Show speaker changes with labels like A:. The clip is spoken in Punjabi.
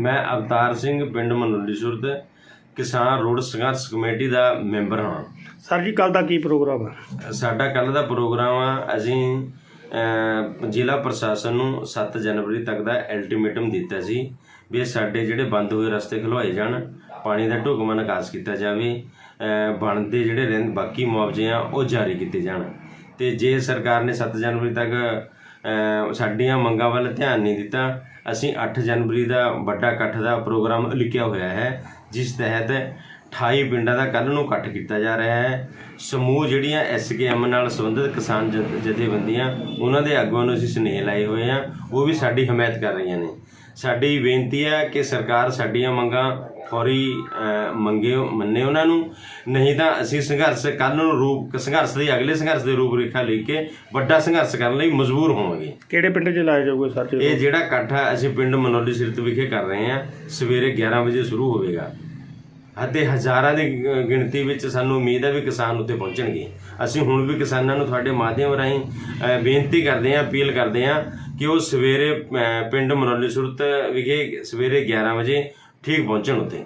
A: ਮੈਂ ਅਵਤਾਰ ਸਿੰਘ ਪਿੰਡ ਮਨੋਲੀ ਸੁਰਤ ਕਿਸਾਨ ਰੋਡ ਸੰਘਰਸ਼ ਕਮੇਟੀ ਦਾ ਮੈਂਬਰ ਹਾਂ।
B: ਸਰ ਜੀ ਕੱਲ ਦਾ ਕੀ ਪ੍ਰੋਗਰਾਮ ਹੈ
A: ਸਾਡਾ ਕੱਲ ਦਾ ਪ੍ਰੋਗਰਾਮ ਆ ਅਸੀਂ ਜ਼ਿਲ੍ਹਾ ਪ੍ਰਸ਼ਾਸਨ ਨੂੰ 7 ਜਨਵਰੀ ਤੱਕ ਦਾ ਅਲਟੀਮੇਟਮ ਦਿੱਤਾ ਸੀ ਵੀ ਸਾਡੇ ਜਿਹੜੇ ਬੰਦ ਹੋਏ ਰਸਤੇ ਖੁਲਵਾਏ ਜਾਣ ਪਾਣੀ ਦਾ ਢੁਕਵਾਂ ਨਿਕਾਸ ਕੀਤਾ ਜਾਵੇ ਬਣਦੇ ਜਿਹੜੇ ਰਹਿੰਦ ਬਾਕੀ ਮੁਆਵਜ਼ੇ ਆ ਉਹ ਜਾਰੀ ਕੀਤੇ ਜਾਣ। ਤੇ ਜੇ ਸਰਕਾਰ ਨੇ 7 ਜਨਵਰੀ ਤੱਕ ਸਾਡੀਆਂ ਮੰਗਾਂ ਵੱਲ ਧਿਆਨ ਨਹੀਂ ਦਿੱਤਾ ਅਸੀਂ 8 ਜਨਵਰੀ ਦਾ ਵੱਡਾ ਇਕੱਠ ਦਾ ਪ੍ਰੋਗਰਾਮ ਲਿਖਿਆ ਹੋਇਆ ਹੈ, ਜਿਸ ਤਹਿਤ 28 ਪਿੰਡਾਂ ਦਾ ਕੱਲ ਨੂੰ ਇਕੱਠ ਕੀਤਾ ਜਾ ਰਿਹਾ ਹੈ। ਸਮੂਹ ਜਿਹੜੀਆਂ ਐਸਕੇਐਮ ਨਾਲ ਸੰਬੰਧਿਤ ਕਿਸਾਨ ਜਥ- ਜਥੇਬੰਦੀਆਂ, ਉਹਨਾਂ ਦੇ ਆਗੂਆਂ ਨੂੰ ਅਸੀਂ ਸੁਨੇਹੇ ਲਾਏ ਹੋਏ ਆ ਉਹ ਵੀ ਸਾਡੀ ਹਮਾਇਤ ਕਰ ਰਹੀਆਂ ਨੇ। ਸਾਡੀ ਬੇਨਤੀ ਹੈ ਕਿ ਸਰਕਾਰ ਸਾਡੀਆਂ ਮੰਗਾਂ ਫੌਰੀ ਮੰਗੇ ਮੰਨੇ ਉਹਨਾਂ ਨੂੰ। ਨਹੀਂ ਤਾਂ ਅਸੀਂ ਸੰਘਰਸ਼ ਕੱਲ ਨੂੰ ਰੂਪ ਸੰਘਰਸ਼ ਦੇ ਅਗਲੇ ਸੰਘਰਸ਼ ਦੇ ਰੂਪ ਰੇਖਾ ਲੈ ਕੇ ਵੱਡਾ ਸੰਘਰਸ਼ ਕਰਨ ਲਈ ਮਜਬੂਰ ਹੋਵਾਂਗੇ।
B: ਕਿਹੜੇ ਪਿੰਡ 'ਚ ਲਾਇਆ ਜਾਊਗਾ ਸਰ
A: ਇਹ ਜਿਹੜਾ ਇਕੱਠ ਹੈ ਅਸੀਂ ਪਿੰਡ ਮਨੋਲੀ ਸਿਰਤ ਵਿਖੇ ਕਰ ਰਹੇ ਹਾਂ। ਸਵੇਰੇ 11 ਵਜੇ ਸ਼ੁਰੂ ਹੋਵੇਗਾ। ਅਤੇ ਹਜ਼ਾਰਾਂ ਦੀ ਗਿਣਤੀ ਵਿੱਚ ਸਾਨੂੰ ਉਮੀਦ ਹੈ ਵੀ ਕਿਸਾਨ ਉੱਤੇ ਪਹੁੰਚਣਗੇ। ਅਸੀਂ ਹੁਣ ਵੀ ਕਿਸਾਨਾਂ ਨੂੰ ਤੁਹਾਡੇ ਮਾਧਿਅਮ ਰਾਹੀਂ ਬੇਨਤੀ ਕਰਦੇ ਹਾਂ ਅਪੀਲ ਕਰਦੇ ਹਾਂ ਕਿ ਉਹ ਸਵੇਰੇ ਪਿੰਡ ਮਨੋਲੀ ਸੁਰਤ ਵਿਖੇ ਸਵੇਰੇ 11 ਵਜੇ ਠੀਕ ਪਹੁੰਚਣ ਉੱਤੇ